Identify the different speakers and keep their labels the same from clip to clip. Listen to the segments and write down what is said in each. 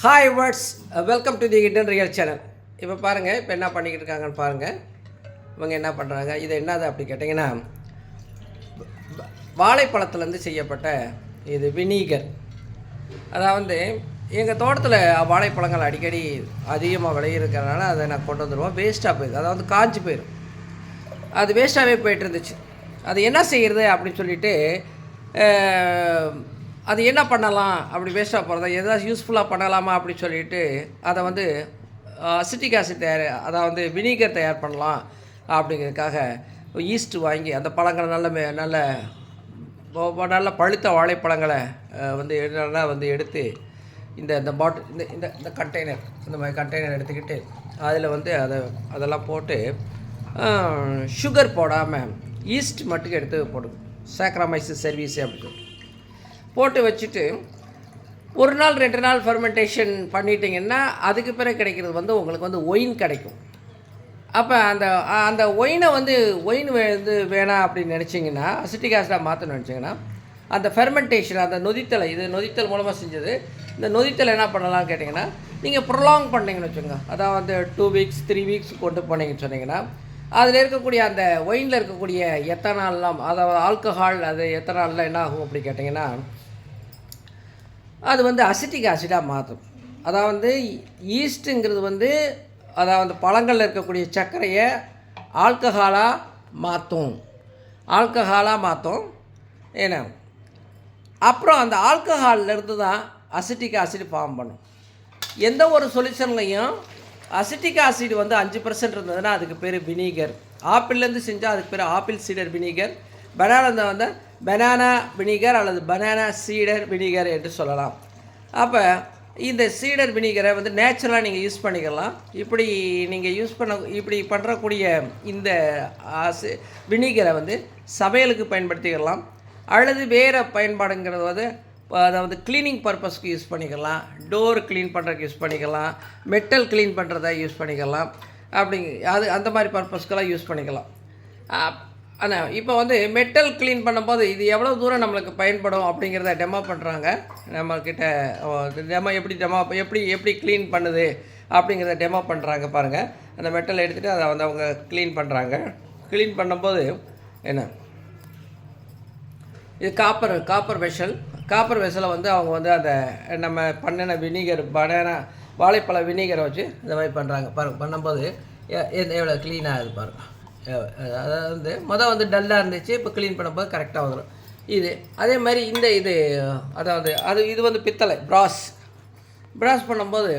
Speaker 1: Hi words welcome to the Indian real channel இப்போ பாருங்கள் இப்போ என்ன பண்ணிக்கிட்டு இருக்காங்கன்னு பாருங்கள் இவங்க என்ன பண்ணுறாங்க இது என்னது அப்படி கேட்டிங்கன்னா வாழைப்பழத்துலேருந்து செய்யப்பட்ட இது வினீகர். அதாவது எங்கள் தோட்டத்தில் வாழைப்பழங்கள் அடிக்கடி அதிகமாக விளையிருக்கிறதுனால அதை நான் கொண்டு வந்துடுவோம் வேஸ்ட்டாக போயிடுது. அதாவது காஞ்சி போயிடும் அது வேஸ்ட்டாகவே போயிட்டு இருந்துச்சு. அது என்ன செய்கிறது அப்படின்னு சொல்லிட்டு அது என்ன பண்ணலாம் அப்படி வேஸ்ட்டாக போகிறதா எதாவது யூஸ்ஃபுல்லாக பண்ணலாமா அப்படின்னு சொல்லிட்டு அதை வந்து அசிட்டிக் ஆசிட் தயார் அதாவது வினிகர் தயார் பண்ணலாம் அப்படிங்கிறதுக்காக ஈஸ்ட் வாங்கி அந்த பழங்களை நல்ல மே- நல்ல நல்ல பழுத்த வாழைப்பழங்களை வந்து எடு- நல்லா வந்து எடுத்து இந்த இந்த பாட்டில் இந்த இந்த இந்த கண்டெய்னர் இந்த மாதிரி கண்டெய்னர் எடுத்துக்கிட்டு அதில் வந்து அதை அதெல்லாம் போட்டு சுகர் போடாமல் ஈஸ்ட் மட்டும் எடுத்து போடும் சாக்ராமைசிஸ் சர்வீஸ் அப்படின்னு சொல்லிட்டு போட்டு வச்சுட்டு ஒரு நாள் ரெண்டு நாள் ஃபெர்மெண்டேஷன் பண்ணிட்டீங்கன்னா அதுக்கு பிறகு கிடைக்கிறது வந்து உங்களுக்கு வந்து ஒயின் கிடைக்கும். அப்போ அந்த அந்த ஒயினை வந்து ஒயின் வந்து வேணாம் அப்படின்னு நினச்சிங்கன்னா அசிட்டிக் ஆசிடாக மாற்றணும்னு நினச்சிங்கன்னா அந்த ஃபெர்மெண்டேஷன் அந்த நொதித்தலை இது நொதித்தல் மூலமாக செஞ்சது இந்த நொதித்தலை என்ன பண்ணலாம்னு கேட்டிங்கன்னா நீங்கள் ப்ரொலாங் பண்ணீங்கன்னு வச்சுக்கோங்க. அதாவது டூ வீக்ஸ் த்ரீ வீக்ஸ் கொண்டு போனீங்கன்னு சொன்னீங்கன்னா அதில் இருக்கக்கூடிய அந்த ஒயினில் இருக்கக்கூடிய எத்தனால்லாம் அதாவது ஆல்கஹால் அது எத்தனால்லாம் என்ன ஆகும் அப்படி கேட்டிங்கன்னா அது வந்து அசிட்டிக் ஆசிடாக மாற்றும் அதாவது ஈஸ்ட்டுங்கிறது வந்து அதாவது பழங்களில் இருக்கக்கூடிய சர்க்கரையை ஆல்கஹாலாக மாற்றும் ஆல்கஹாலாக மாற்றும் ஏன்னா அப்புறம் அந்த ஆல்கஹால்ல இருந்து தான் அசிட்டிக் ஆசிட் ஃபார்ம் பண்ணும். எந்த ஒரு சொல்யூஷன்லையும் அசிட்டிக் ஆசிட் வந்து அஞ்சு பர்சன்ட் இருந்ததுன்னா அதுக்கு பேர் வினிகர். ஆப்பிள்லேருந்து செஞ்சால் அதுக்கு பேர் ஆப்பிள் சீடர் வினிகர். பனானா வந்து பனானா வினிகர் அல்லது பனானா சீடர் வினிகர் என்று சொல்லலாம். அப்போ இந்த சீடர் வினிகரை வந்து நேச்சுரலாக நீங்கள் யூஸ் பண்ணிக்கலாம். இப்படி நீங்கள் யூஸ் பண்ண இப்படி பண்ணுறக்கூடிய இந்த வினிகரை வந்து சமையலுக்கு பயன்படுத்திக்கலாம். அல்லது வேறு பயன்பாடுங்கிறது வந்து அதாவது க்ளீனிங் பர்பஸ்க்கு யூஸ் பண்ணிக்கலாம். டோர் க்ளீன் பண்ணுறதுக்கு யூஸ் பண்ணிக்கலாம். மெட்டல் க்ளீன் பண்ணுறதா யூஸ் பண்ணிக்கலாம். அப்படி அது அந்த மாதிரி பர்பஸ்க்கெல்லாம் யூஸ் பண்ணிக்கலாம். ஆனால் இப்போ வந்து மெட்டல் க்ளீன் பண்ணும்போது இது எவ்வளோ தூரம் நம்மளுக்கு பயன்படும் அப்படிங்கிறத டெமோ பண்ணுறாங்க நம்மக்கிட்ட டெமோ எப்படி டெமோ எப்படி எப்படி க்ளீன் பண்ணுது அப்படிங்கிறத டெமோ பண்ணுறாங்க பாருங்கள் அந்த மெட்டல் எடுத்துகிட்டு அதை வந்து அவங்க க்ளீன் பண்ணுறாங்க க்ளீன் பண்ணும்போது என்ன? இது காப்பர் காப்பர் வெஷல் காப்பர் வெஷலை வந்து அவங்க வந்து அந்த நம்ம பண்ணின வினிகர் பனானா வாழைப்பழ வினிகரை வச்சு இந்த மாதிரி பண்ணுறாங்க பாருங்க பண்ணும்போது எ- எவ்வளோ க்ளீனாக இது பாருங்க. அதாவது வந்து மொதல் வந்து டல்லாக இருந்துச்சு இப்போ க்ளீன் பண்ணும்போது கரெக்டாக வந்துடும் இது அதே மாதிரி இந்த இது அதாவது அது இது வந்து பித்தளை ப்ராஸ் ப்ராஸ் பண்ணும்போது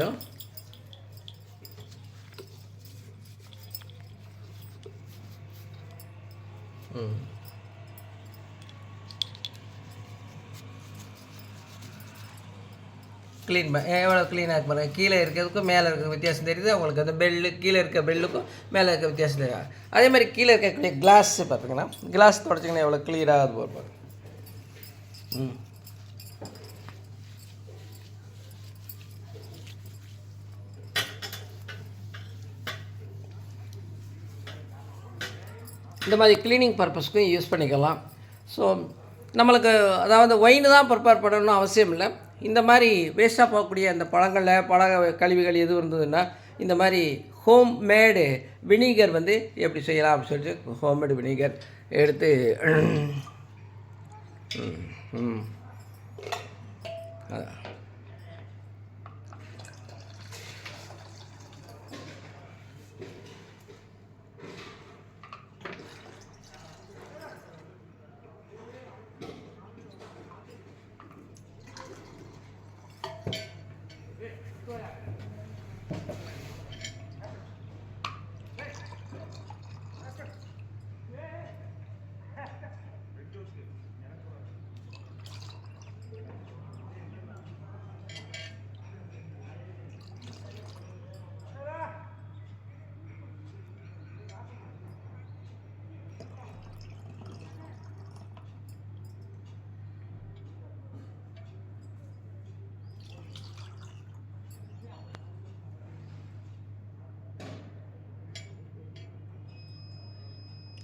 Speaker 1: ம். க்ளீன் பண்ண எவ்வளோ க்ளீனாக இருக்கு பாருங்கள் கீழே இருக்கிறதுக்கும் மேலே இருக்க வித்தியாசம் தெரியுது? உங்களுக்கு அந்த பெல்லு கீழே இருக்க பெல்லுக்கும் மேலே இருக்க வித்தியாசம் தெரியும் அதே மாதிரி கீழே இருக்கக்கூடிய கிளாஸ் பார்த்தீங்கன்னா கிளாஸ் தொடச்சிங்கன்னா எவ்வளோ க்ளீனாக அது போகும் ம். இந்த மாதிரி க்ளீனிங் பர்பஸ்க்கும் யூஸ் பண்ணிக்கலாம். ஸோ நம்மளுக்கு அதாவது ஒயின் தான் ப்ரிப்பேர் பண்ணணும்னு அவசியம் இல்லை. இந்த மாதிரி வேஸ்ட்டாக போகக்கூடிய அந்த பழங்களில் பழ கழிவுகள் எதுவும் இருந்ததுன்னா இந்த மாதிரி ஹோம் மேடு வினிகர் வந்து எப்படி செய்யலாம் அப்படின்னு சொல்லிட்டு ஹோம்மேடு வினிகர் எடுத்து ம், ம். அதான்.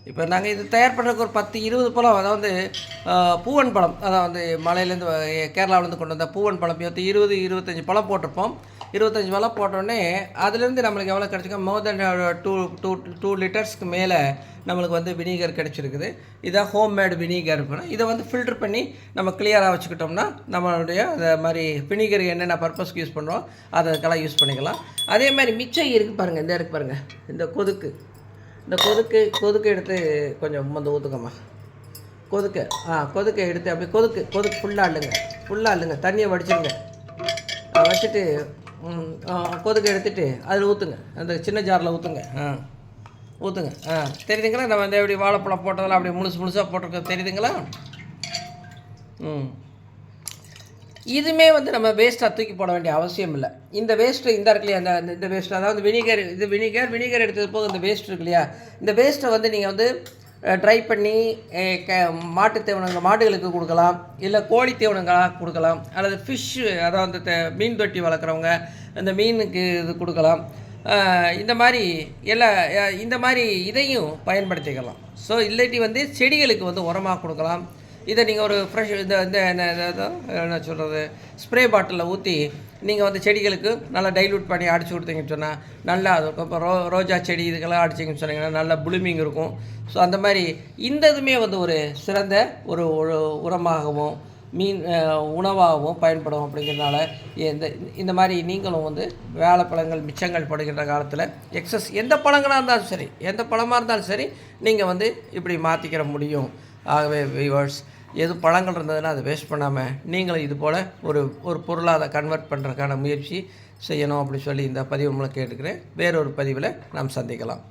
Speaker 1: இப்போ நாங்கள் இது தயார் பண்ணுறதுக்கு ஒரு பத்து இருபது பழம் அதாவது வந்து பூவன் பழம் அதான் வந்து மலையிலேருந்து கேரளாவிலேருந்து கொண்டு வந்த பூவன் பழம் பற்றி இருபது இருபத்தஞ்சி பழம் போட்டிருப்போம். இருபத்தஞ்சி பழம் போட்டோடனே அதுலேருந்து நம்மளுக்கு எவ்வளோ கிடச்சிக்கோ more than two two two லிட்டர்ஸ்க்கு மேலே நம்மளுக்கு வந்து வினிகர் கிடச்சிருக்குது. இதான் ஹோம் மேடு வினிகர் இதை வந்து ஃபில்டர் பண்ணி நம்ம கிளியராக வச்சுக்கிட்டோம்னா நம்மளுடைய அந்த மாதிரி வினிகர் என்னென்ன பர்பஸ்க்கு யூஸ் பண்ணுறோம் அதுக்கெல்லாம் யூஸ் பண்ணிக்கலாம். அதே மாதிரி மிச்சம் இருக்குது பாருங்கள் இந்த இருக்குது பாருங்கள் இந்த கொதுக்கு. இந்த கொதுக்கு கொதுக்கு எடுத்து கொஞ்சம் வந்து ஊற்றுக்கம்மா கொதுக்கு ஆ கொதுக்கை எடுத்து அப்படியே கொதுக்கு கொதுக்கு ஃபுல்லாக அள்ளுங்க. ஃபுல்லாக அள்ளுங்க. தண்ணியை வடிச்சுடுங்க வச்சுட்டு கொதுக்கு எடுத்துட்டு அதில் ஊற்றுங்க அந்த சின்ன ஜாரில் ஊற்றுங்க ஆ ஊற்றுங்க ஆ தெரியுதுங்களா? நம்ம இந்த எப்படி வாழைப்பழம் போட்டதெல்லாம் அப்படி முழுசு முழுசாக போட்டிருக்க தெரியுதுங்களா? ம். இதுவுமே வந்து நம்ம வேஸ்ட்டாக தூக்கி போட வேண்டிய அவசியம் இல்லை. இந்த வேஸ்ட்டு இந்த இருக்கு இல்லையா? இந்த இந்த- வேஸ்ட்டு அதாவது வினிகர் இது வினிகர் வினிகர் எடுத்தது போக இந்த வேஸ்ட் இருக்கு இல்லையா? இந்த வேஸ்ட்டை வந்து நீங்கள் வந்து ட்ரை பண்ணி க மாட்டு தீவனங்கள் மாடுகளுக்கு கொடுக்கலாம். இல்லை கோழி தீவனங்களாக கொடுக்கலாம். அல்லது ஃபிஷ்ஷு அதாவது அந்த மீன் தொட்டி வளர்க்குறவங்க இந்த மீனுக்கு இது கொடுக்கலாம். இந்த மாதிரி எல்லா இந்த மாதிரி இதையும் பயன்படுத்திக்கலாம். ஸோ இல்லாட்டி வந்து செடிகளுக்கு வந்து உரமாக கொடுக்கலாம். இதை நீங்கள் ஒரு ஃப்ரெஷ் இந்த இந்த என்ன- என்ன சொல்கிறது ஸ்ப்ரே பாட்டிலில் ஊற்றி நீங்கள் வந்து செடிகளுக்கு நல்லா டைல்யூட் பண்ணி அடிச்சு கொடுத்தீங்கன்னு சொன்னால் நல்லா அது இருக்கும். இப்போ ரோ ரோஜா செடி இதுக்கெல்லாம் அடிச்சிங்கன்னு சொன்னீங்கன்னா நல்லா ப்ளூமிங் இருக்கும். ஸோ அந்த மாதிரி இந்த இதுவுமே வந்து ஒரு சிறந்த ஒரு உரமாகவும் மீன் உணவாகவும் பயன்படும் அப்படிங்கிறதுனால இந்த இந்த மாதிரி நீங்களும் வந்து வாழைப்பழங்கள் மிச்சங்கள் படுகின்ற காலத்தில் எக்ஸஸ் எந்த பழங்களாக இருந்தாலும் சரி எந்த பழமாக இருந்தாலும் சரி நீங்கள் வந்து இப்படி மாற்றிக்கிற முடியும். ஆகவே வியூவர்ஸ் எது பழங்கள் இருந்ததுன்னா அதை வேஸ்ட் பண்ணாமல் நீங்களும் இது போல் ஒரு ஒரு பொருளாக அதை கன்வெர்ட் பண்ணுறதுக்கான முயற்சி செய்யணும் அப்படின்னு சொல்லி இந்த பதிவு மூலம் கேட்டுக்கிறேன். வேறொரு பதிவில் நாம் சந்திக்கலாம்.